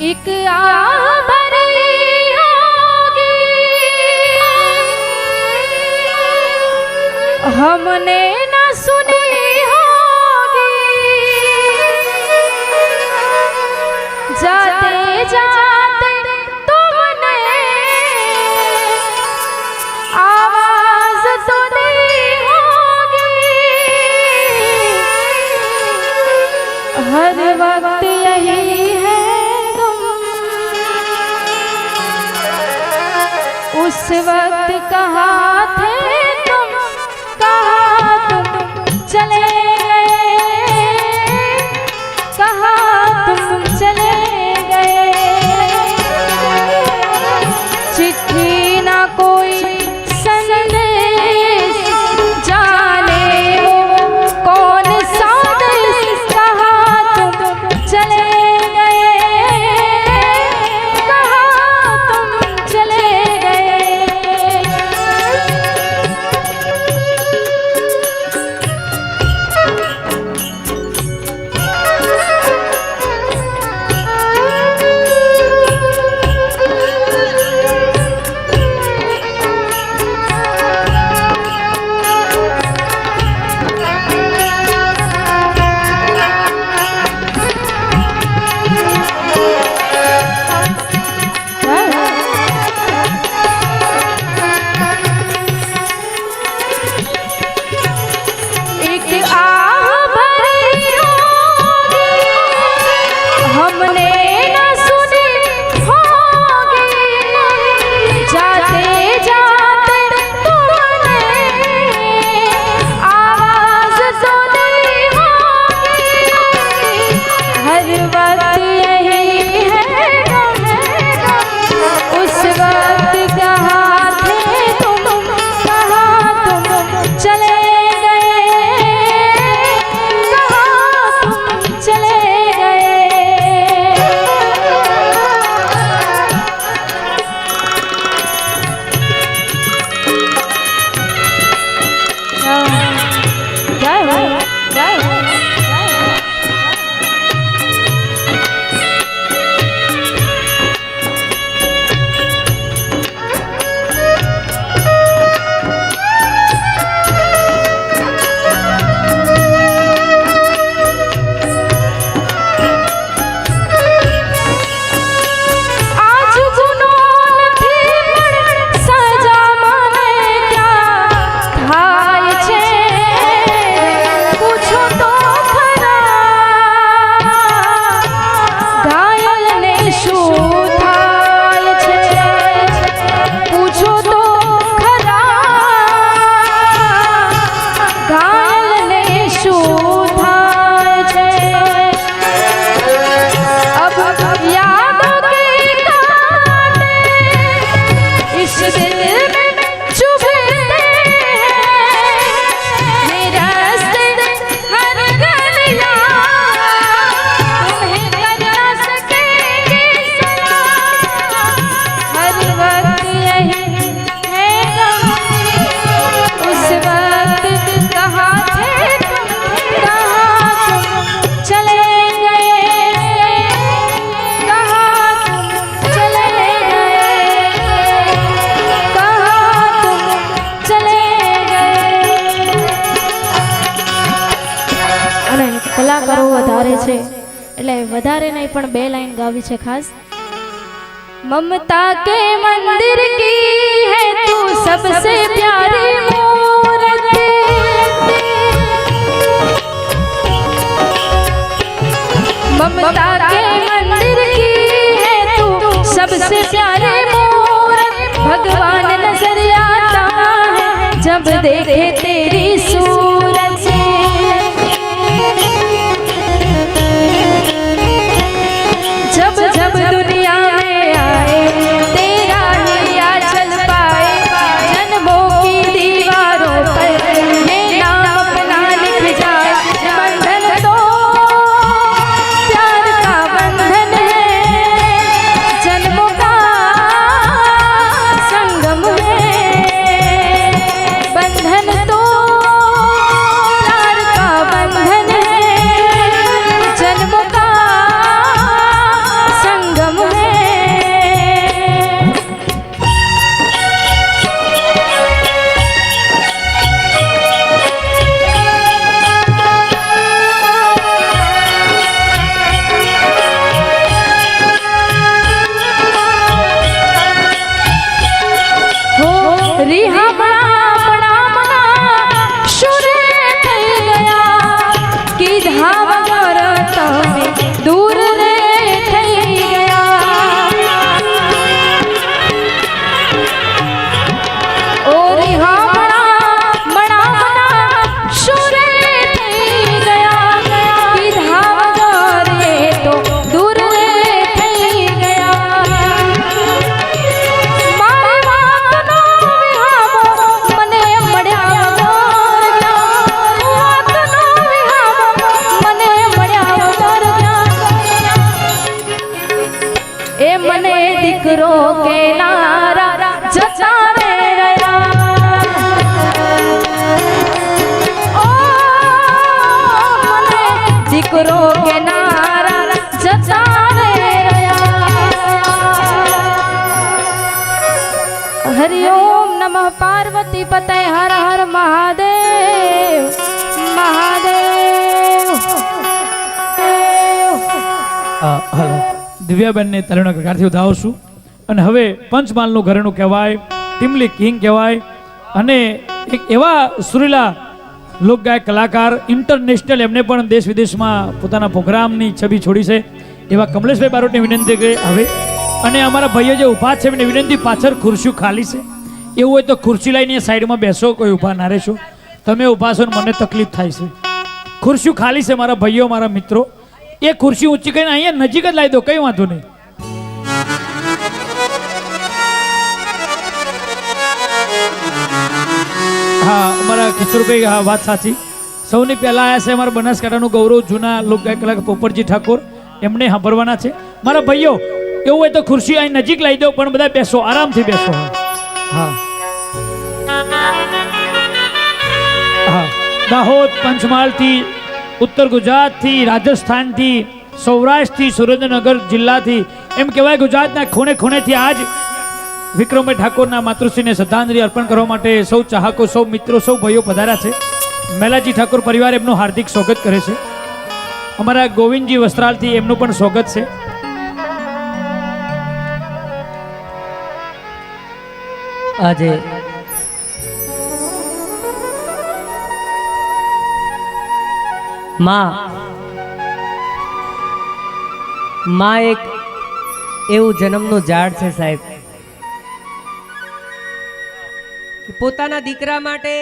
एक आभर हमने न सुनी होगी। जाते जाते तुमने आवाज़ तो सुनी होगी। हर वक्त यही उस वक्त कहा थे वधारे नहीं पण बे लाइन गावी छे खास ममता के मंदिर की है तू सबसे प्यारी भगवान नज़र आता है जब देख પાર્વતી પતય હર હર મહાદેવ મહાદેવ દિવ્યાબેનને તરણ પ્રકારથી ઉધાવું છું. અને હવે પંચમાલનું ઘરેણું કહેવાય, ટીમલી કિંગ કહેવાય, અને એક એવા સુરીલા લોકગાયક કલાકાર ઇન્ટરનેશનલ એમને પણ દેશ વિદેશમાં પોતાના પ્રોગ્રામની છબી છોડી છે. એવા કમલેશભાઈ બારોટને વિનંતી કરી હવે. અને અમારા ભાઈઓ જે ઊભા છે, એમને વિનંતી પાછળ ખુરશીઓ ખાલી છે. એવું હોય તો ખુરશી લઈને સાઈડમાં બેસો, કોઈ ઊભા ના રહેશો. તમે ઊભા છો ને મને તકલીફ થાય છે. ખુરશીઓ ખાલી છે મારા ભાઈઓ, મારા મિત્રો. એ ખુરશી ઊંચી કરીને અહીંયા નજીક જ લાવી દો, કંઈ વાંધો નહીં. હા, અમારા કિશોરભાઈ, હા, વાત સાચી. સૌની પહેલાં આવ્યા છે અમારા બનાસકાંઠાનું ગૌરવ જૂના લોકગાયક કલાક પોપટજી ઠાકોર. એમને સાંભળવાના છે. મારા ભાઈઓ, એવું હોય તો ખુરશી અહીં નજીક લાવી દો, પણ બધા બેસો, આરામથી બેસો. હા દાહોદ પંચમહાલથી ઉત્તર ગુજરાતથી, રાજસ્થાનથી, સૌરાષ્ટ્રથી, સુરેન્દ્રનગર જિલ્લાથી, એમ કહેવાય ગુજરાતના ખૂણે ખૂણેથી આજ વિક્રમભાઈ ઠાકોરના માતૃશ્રીને શ્રદ્ધાંજલિ અર્પણ કરવા માટે સૌ ચાહકો, સૌ મિત્રો, સૌ ભાઈઓ પધાર્યા છે. મેલાજી ઠાકોર પરિવાર એમનું હાર્દિક સ્વાગત કરે છે. અમારા ગોવિંદજી વસ્ત્રાલથી એમનું પણ સ્વાગત છે. આજે માં માં એક એવું જન્મનું ઝાડ છે સાહેબ. પોતાના દીકરા માટે